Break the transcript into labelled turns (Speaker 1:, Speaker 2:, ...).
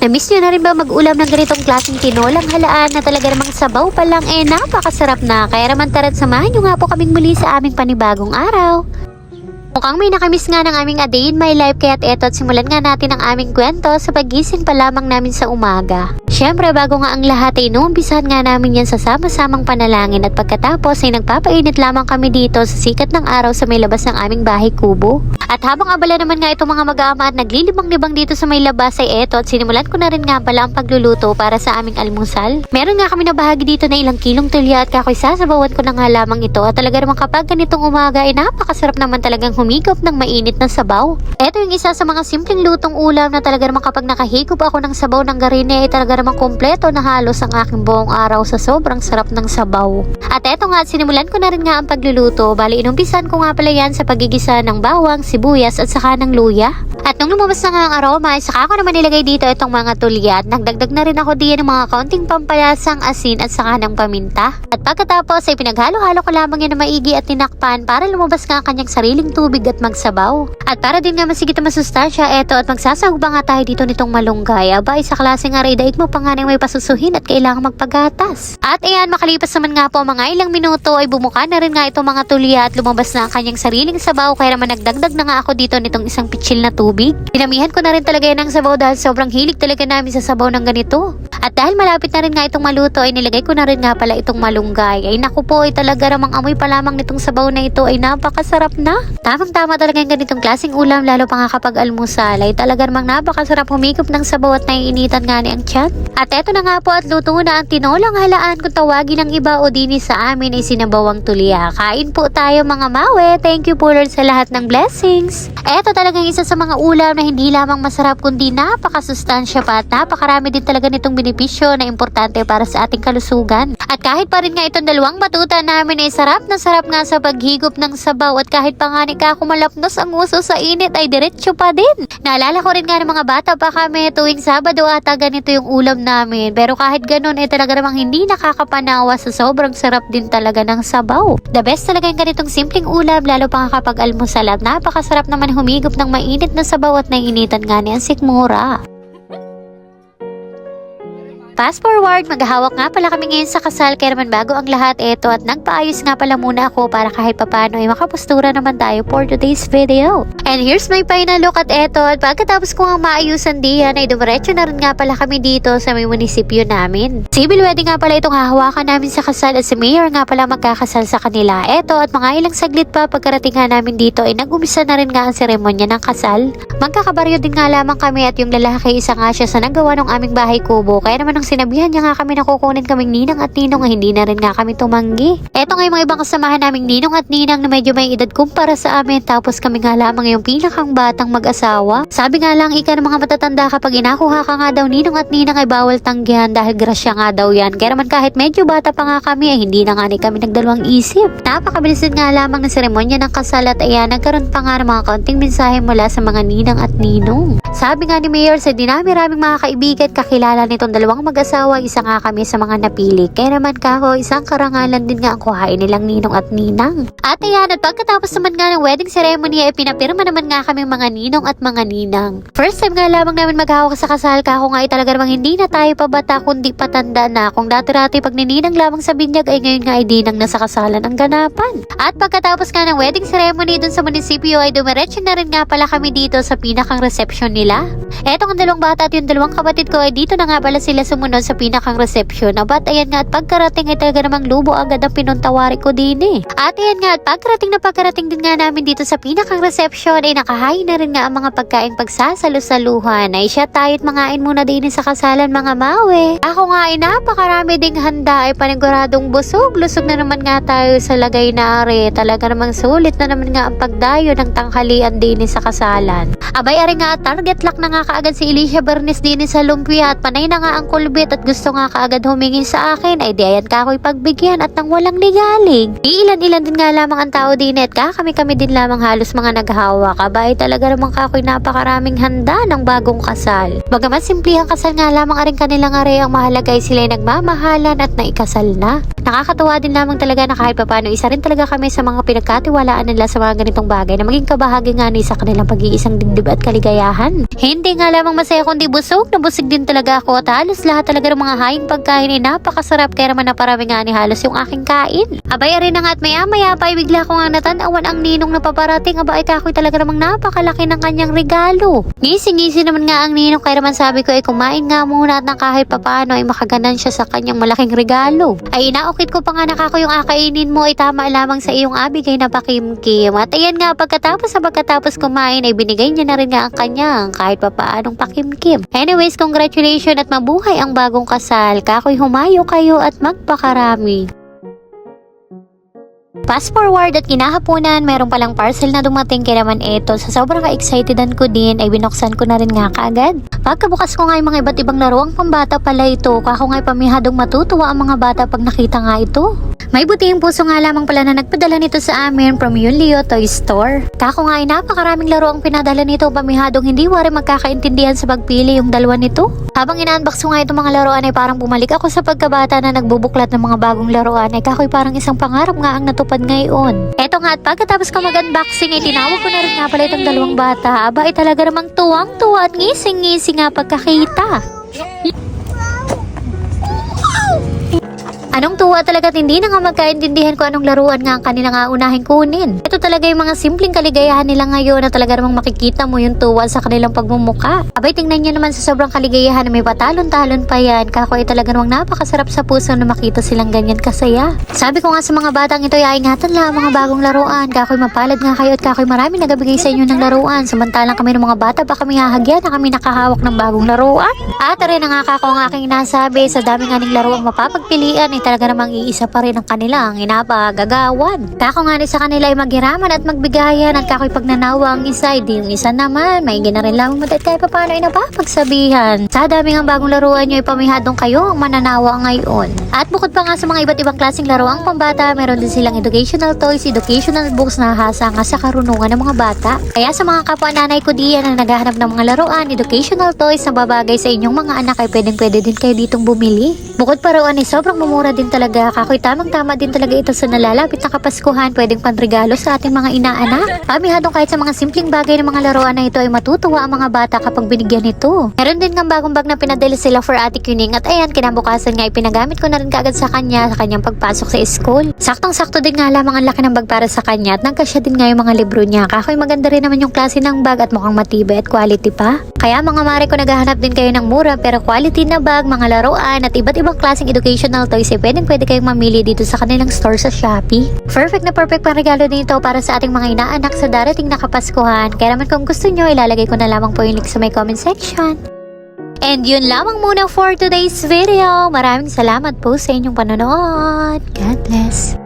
Speaker 1: Na-miss nyo na rin ba mag-ulam ng ganitong klaseng tinolang halaan na talaga namang sabaw pa lang eh napakasarap na. Kaya naman tara't samahan nyo nga po kaming muli sa aming panibagong araw. Mukhang may nakamiss nga ng aming a day in my life kaya't eto at simulan nga natin ang aming kwento sa pagising pa lamang namin sa umaga. Siyempre bago nga ang lahat ay inuumpisahan nga namin yan sa sama-samang panalangin at pagkatapos ay nagpapainit lamang kami dito sa sikat ng araw sa may labas ng aming bahay kubo. At habang abala naman nga itong mga mag-aama at naglilibang-libang dito sa may labas ay eto at sinimulan ko na rin nga pala ang pagluluto para sa aming almusal. Meron nga kami na bahagi dito na ilang kilong tulya at kakoy sasabawan ko na nga lamang ito at talaga namang kapag ganitong umaga ay napakasarap naman talagang humigop ng mainit na sabaw. Ito yung isa sa mga simpleng lutong ulam na talaga namang kapag nakahigop ako ng sabaw ng garine ay talaga namang kompleto na halos ang aking buong araw sa sobrang sarap ng sabaw. At eto nga sinimulan ko na rin nga ang pagluluto. Bali inumpisan ko nga pala yan sa pagigisa ng bawang, sibuyas at saka ng luya. At nung lumabas na nga ang aroma, saka ko naman nilagay dito itong mga tulya nagdagdag na rin ako diyan ng mga kaunting pampayasang asin at saka ng paminta. At pagkatapos ay pinaghalo-halo ko lamang yan na maigi at tinakpan para lumabas nga ang kanyang sariling tubig at magsabaw. At para din nga masigit na masustansya, eto at magsasahog nga tayo dito nitong malunggay. Aba, isa klaseng aray daig mo pa nga may pasusuhin at kailangang magpagatas. At ayan, makalipas naman nga po mga ilang minuto ay bumuka na rin nga itong mga tulya at lumabas na ang kanyang sariling sabaw kaya naman nagdagdag na nga ako dito nitong isang pitsil na tubig. Dinamihan ko na rin talaga yan ng sabaw dahil sobrang hilig talaga namin sa sabaw ng ganito. At dahil malapit na rin nga itong maluto ay nilagay ko na rin nga pala itong malunggay. Ay naku po ay talaga ramang amoy pa lamang nitong sabaw na ito ay napakasarap na. Tamang tama talaga yung ganitong klaseng ulam lalo pa nga kapag almusal ay talaga namang napakasarap humigop ng sabaw at naiinitan nga ni ang tiyan. At eto na nga po at luto na ang tinolang halaan kung tawagin ng iba o dini sa amin ay sinabawang tulya. Kain po tayo mga mawe. Thank you po Lord sa lahat ng blessings. Eto talagang isa sa mga ulam na hindi lamang masarap kundi napakasustansya pa at napakarami din talaga nitong benepisyo na importante para sa ating kalusugan. At kahit pa rin nga itong dalawang batuta namin ay sarap na sarap nga sa paghigop ng sabaw at kahit pa nga ni kumalapnos ang uso sa init ay diretso pa din. Naalala ko rin nga ng mga bata pa kami tuwing Sabado ata ganito yung ulam namin. Pero kahit ganun ay talaga namang hindi nakakapanawa sa sobrang sarap din talaga ng sabaw. The best talaga yung ganitong simpleng ulam lalo pa kapag almusal at napakasarap naman humigop ng mainit na sabaw at naiinitan nga ni ang sikmura. Fast forward, maghahawak nga pala kami ngayon sa kasal kaya naman bago ang lahat eto at nagpaayos nga pala muna ako para kahit papano ay makapustura naman tayo for today's video. And here's my final look at eto at pagkatapos ko nga maayusan diyan ay dumiretso na rin nga pala kami dito sa may munisipyo namin. Civil wedding nga pala itong hahawakan namin sa kasal at si Mayor nga pala magkakasal sa kanila. Eto at mga ilang saglit pa pagkarating nga namin dito ay nag-umisa na rin nga ang seremonya ng kasal. Magkakabaryo din nga lamang kami at yung lalaki isa nga siya sa nagawa ng aming bahay kubo kaya naman nung sinabihan niya nga kami na kukunin kaming ninang at ninong ay hindi na rin nga kami tumanggi. Eto nga yung mga ibang kasamahan naming ninong at ninang na medyo may edad kumpara sa amin tapos kami nga lamang yung pinakang batang mag-asawa. Sabi nga lang ika ng mga matatanda kapag inakuha ka nga daw ninong at ninang ay bawal tanggihan dahil grasya nga daw yan. Kaya naman kahit medyo bata pa nga kami ay hindi na nga ni kami nagdalawang isip. Napakabilis nga lamang ng seremonya ng kasal at ayan nagkaroon pa nga ng mga kaunting mensahe mula sa mga ninang at ninong. Sabi nga ni Mayor sa dinami-raming mga kaibigan kakilala nitong dalawang mag-asawa, isa nga kami sa mga napili. Kaya naman kako, isang karangalan din nga ang kuhain nilang ninong at ninang. At ayan, at pagkatapos naman nga ng wedding ceremony ay pinapirma naman nga kami mga ninong at mga ninang. First time nga lamang namin maghawak sa kasal kako nga ay talaga namang hindi na tayo pabata kundi patanda na. Kung dati-dati pag nininang lamang sa binyag ay ngayon nga ay dinang na sa kasalan ang ganapan. At pagkatapos nga ng wedding ceremony dun sa munisipyo ay dumiretso na rin nga pala kami dito sa pinakang reception nila. Etong ang dalawang bata at yung dalawang kapatid ko ay dito na nga pala sila sumunod sa pinakang reception. Abat ayan nga at pagkarating ay talaga namang lubo agad ang pinuntawari ko din eh. At ayan nga at pagkarating na pagkarating din nga namin dito sa pinakang reception ay nakahain na rin nga ang mga pagkain pagsasalo-saluhan. Ay siya tayo't mangain muna din sa kasalan mga mawe. Ako nga ay napakarami ding handa ay paniguradong busog. Lusog na naman nga tayo sa lagay na are. Talaga namang sulit na naman nga ang pagdayo ng tanghalian din sa kasalan. Abay are nga target lock na nga kaagad si Alicia Bernes din sa lumpia at panay na nga ang kulbi sumabit at gusto nga kaagad humingi sa akin ay di ayan ka ako'y pagbigyan at nang walang ligalig. Iilan-ilan din nga lamang ang tao din ka kami-kami din lamang halos mga naghawa ka ba ay talaga namang ka ako'y napakaraming handa ng bagong kasal. Bagamat simplihang kasal nga lamang aring kanilang are ang mahalaga ay sila'y nagmamahalan at naikasal na. Nakakatuwa din lamang talaga na kahit papano isa rin talaga kami sa mga pinagkatiwalaan nila sa mga ganitong bagay na maging kabahagi nga ni sa kanilang pag-iisang dibdib at kaligayahan. Hindi nga lamang masaya kundi busog na busog din talaga ako at halos lahat talaga ng mga haing pagkain ay napakasarap kaya naman naparami nga ni halos yung aking kain. Abay rin na nga at maya maya pa ay bigla ko nga natanawan ang ninong na paparating aba ay kakoy talaga namang napakalaki ng kanyang regalo. Ngisi-ngisi naman nga ang ninong kaya naman sabi ko ay kumain nga muna at nang kahit papano ay makaganan siya sa kanyang malaking regalo. Ay inaukit ko pa nga nakako yung akainin mo ay tama lamang sa iyong abigay na pakimkim. At ayan nga pagkatapos sa pagkatapos kumain ay binigay niya na rin nga ang kanyang kahit papaanong pakimkim. Anyways, congratulations at mabuhay ang bagong kasal. Kakoy humayo kayo at magpakarami. Fast forward at kinahaponan, meron palang parcel na dumating kaya naman eto. Sa sobrang ka-excitedan ko din, ay binuksan ko na rin nga kaagad. Pagkabukas ko nga yung mga iba't ibang laruang pambata pala ito, kako nga'y pamihadong matutuwa ang mga bata pag nakita nga ito. May butihing puso nga lamang pala na nagpadala nito sa amin from Yun Leo Toy Store. Kako nga ay napakaraming laro ang pinadala nito pamihadong hindi wari magkakaintindihan sa pagpili yung dalawa nito. Habang ina-unbox nga itong mga laruan ay parang bumalik ako sa pagkabata na nagbubuklat ng mga bagong laruan ay kako'y parang isang pangarap nga ang natupad ngayon. Eto nga at pagkatapos ko mag-unboxing ay tinawag ko na rin nga pala itong dalawang bata. Aba ay talaga namang tuwang-tuwa at ngising-ngising nga pagkakita. Anong tuwa talaga hindi na nga magkaintindihan ko anong laruan nga ang kanila nga unahin kunin. Ito talaga yung mga simpleng kaligayahan nila ngayon na talaga namang makikita mo yung tuwa sa kanilang pagmumuka. Abay tingnan nyo naman sa sobrang kaligayahan na may patalon-talon pa yan. Kako ay talaga namang napakasarap sa puso na makita silang ganyan kasaya. Sabi ko nga sa mga batang ito ay ingatan lang ang mga bagong laruan. Kako'y mapalad nga kayo at kako'y marami nagabigay sa inyo ng laruan. Samantalang kami ng mga bata pa kami hahagyan na kami nakahawak ng bagong laruan. At rin ang nga kako ang aking nasabi sa dami nga ng laruang mapapagpilian ay talaga namang iisa pa rin ang kanilang inapagagawan. Kako nga ni sa kanila ay maghiraman at magbigayan at kako'y pagnanawa ang isa ay di yung isa naman. May gina rin lamang madat kahit paano ay napapagsabihan. Sa dami ng bagong laruan nyo ay pamihadong kayo ang mananawa ngayon. At bukod pa nga sa mga iba't ibang klaseng laruang pambata, meron din silang educational toys, educational books na hasa nga sa karunungan ng mga bata. Kaya sa mga kapwa nanay ko diyan na naghahanap ng mga laruan, educational toys na babagay sa inyong mga anak ay pwedeng pwede din kayo ditong bumili. Bukod pa roon ay sobrang mumura din talaga. Kakoy tamang-tama din talaga ito sa nalalapit na kapaskuhan. Pwedeng panregalo sa ating mga inaanak. Pamihadong kahit sa mga simpleng bagay ng mga laruan na ito ay matutuwa ang mga bata kapag binigyan ito. Meron din ng bagong bag na pinadala sila for Ate Kuning at ayan, kinabukasan nga ipinagamit ko na rin kaagad sa kanya sa kanyang pagpasok sa school. Saktong-sakto din nga lamang ang laki ng bag para sa kanya at nagkasya din nga yung mga libro niya. Kakoy maganda rin naman yung klase ng bag at mukhang matibay at quality pa. Kaya mga mare ko naghahanap din kayo ng mura pero quality na bag, mga laruan at iba't ibang klaseng educational toys ay pwedeng pwede kayong mamili dito sa kanilang store sa Shopee. Perfect na perfect pang regalo nito para sa ating mga inaanak sa darating na Kapaskuhan. Kaya naman kung gusto nyo, ilalagay ko na lamang po yung link sa may comment section. And yun lamang muna for today's video. Maraming salamat po sa inyong panonood. God bless.